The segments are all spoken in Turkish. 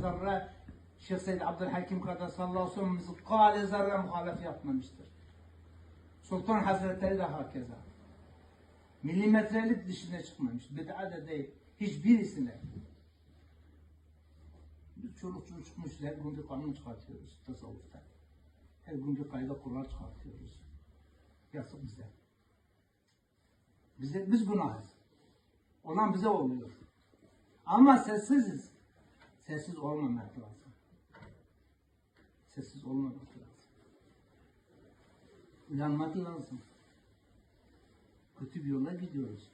zarre Şeyh Seyyid Abdülhakim Kaddesallahu aleyhi ve sellem mızkale zarre muhalef yapmamıştır. Sultan Hazretleri de hakeza. Milimetrelik dışına çıkmamış. Bid'a da değil. Hiçbirisine. Biz çoluk çocuk çıkmışız. Her gün bir kanun çıkartıyoruz tasavvufta. Her gün bir kayda kural çıkartıyoruz. Yazık bize. Bize, biz günahız. Olan bize oluyor. Ama sessiziz. Sessiz olmamak lazım. Sessiz olmamak lazım. Uyanmak lazım. Kötü bir yola gidiyoruz.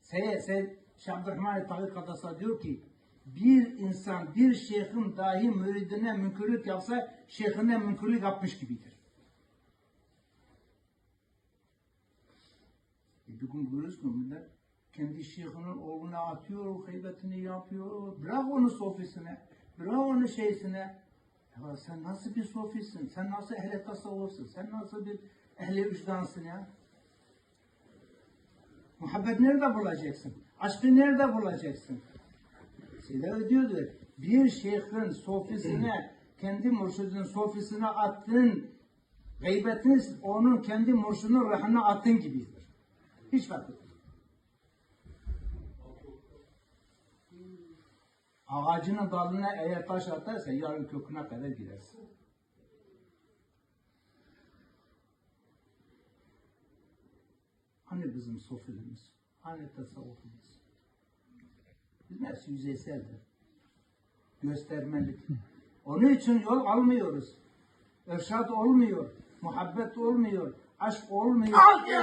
Sey, Sey, Şeyh Abdurrahman Tahir Kadasa diyor ki bir insan bir şeyhin dahi müridine münkürlük yapsa şeyhine münkürlük yapmış gibidir. E bir gün görürüz ki kendi şeyhinin oğluna atıyor, heybetini yapıyor. Bırak onu sofisine, bırak onu şeysine. Ya sen nasıl bir sofisin? Sen nasıl ehli tasavvufsun? Sen nasıl bir ehli vicdansın ya? Muhabbet nerede bulacaksın? Aşkı nerede bulacaksın? Şeyler diyordu. Bir şeyhin sofisine, kendi mürşidinin sofisine attığın gıybetiniz onun kendi mürşidinin rahına attığın gibidir. Hiç fark yok. Ağacının dalına eğer taş atarsa yarın köküne kadar gidersin. Hani bizim sofilimiz? Hani tasavvufumuz? Bizim hepsi yüzeyseldir. Göstermelik. Onun için yol almıyoruz. Irşad olmuyor. Muhabbet olmuyor. Aşk olmuyor.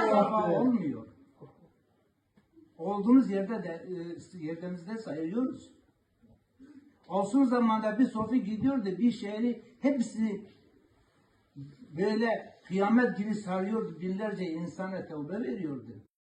Vefa olmuyor. Olduğumuz yerde de e, yerlerimizde sayıyoruz. Olsun zamanda bir sofi gidiyordu bir şehri hepsini böyle kıyamet gibi sarıyordu. Binlerce insana tevbe veriyordu.